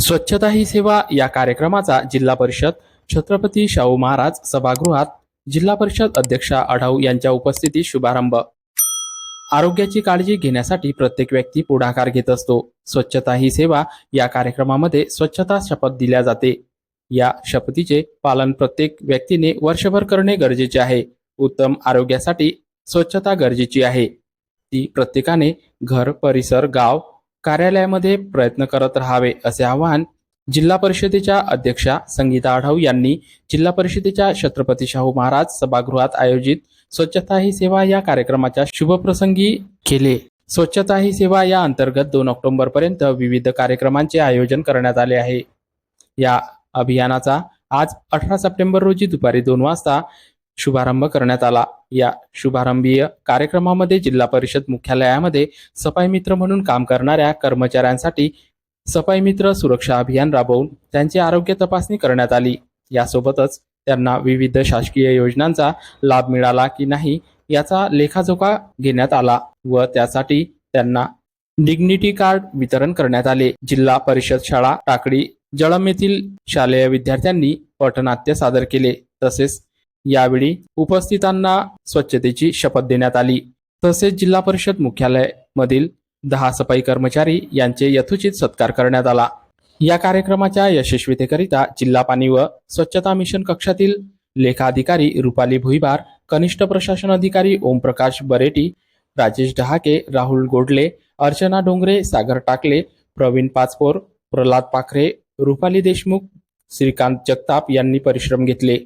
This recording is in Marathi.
स्वच्छता ही सेवा या कार्यक्रमाचा जिल्हा परिषद छत्रपती शाहू महाराज सभागृहात जिल्हा परिषद अध्यक्षा आढाऊ यांच्या उपस्थितीत शुभारंभ. आरोग्याची काळजी घेण्यासाठी प्रत्येक व्यक्ती पुढाकार घेत असतो. स्वच्छता ही सेवा या कार्यक्रमामध्ये स्वच्छता शपथ दिल्या जाते. या शपथीचे पालन प्रत्येक व्यक्तीने वर्षभर करणे गरजेचे आहे. उत्तम आरोग्यासाठी स्वच्छता गरजेची आहे. ती प्रत्येकाने घर परिसर गाव कार्यालयामध्ये प्रयत्न करत राहावे असे आवाहन जिल्हा परिषदेच्या अध्यक्षा संगीता आढाव यांनी जिल्हा परिषदेच्या छत्रपती शाहू महाराज सभागृहात आयोजित स्वच्छता ही सेवा या कार्यक्रमाच्या शुभप्रसंगी केले. स्वच्छता ही सेवा या अंतर्गत दोन ऑक्टोबर पर्यंत विविध कार्यक्रमांचे आयोजन करण्यात आले आहे. या अभियानाचा आज अठरा सप्टेंबर रोजी दुपारी दोन वाजता शुभारंभ करण्यात आला. या शुभारंभीय कार्यक्रमामध्ये जिल्हा परिषद मुख्यालयामध्ये सफाई मित्र म्हणून काम करणाऱ्या कर्मचाऱ्यांसाठी सफाई मित्र सुरक्षा अभियान राबवून त्यांची आरोग्य तपासणी करण्यात आली. यासोबतच त्यांना विविध शासकीय योजनांचा लाभ मिळाला की नाही याचा लेखाजोखा घेण्यात आला व त्यासाठी त्यांना डिग्निटी कार्ड वितरण करण्यात आले. जिल्हा परिषद शाळा टाकडी जळम येथील शालेय विद्यार्थ्यांनी पटनाट्य सादर केले. तसेच यावेळी उपस्थितांना स्वच्छतेची शपथ देण्यात आली. तसेच जिल्हा परिषद मुख्यालय मधील दहा सफाई कर्मचारी यांचे यथोचित सत्कार करण्यात आला. या कार्यक्रमाच्या यशस्वीतेकरिता जिल्हा पाणी व स्वच्छता मिशन कक्षातील लेखाधिकारी रुपाली भुईबार कनिष्ठ प्रशासन अधिकारी ओमप्रकाश बरेटी राजेश डहाके राहुल गोडले अर्चना डोंगरे सागर टाकले प्रवीण पाचपोर प्रल्हाद पाखरे रुपाली देशमुख श्रीकांत जगताप यांनी परिश्रम घेतले.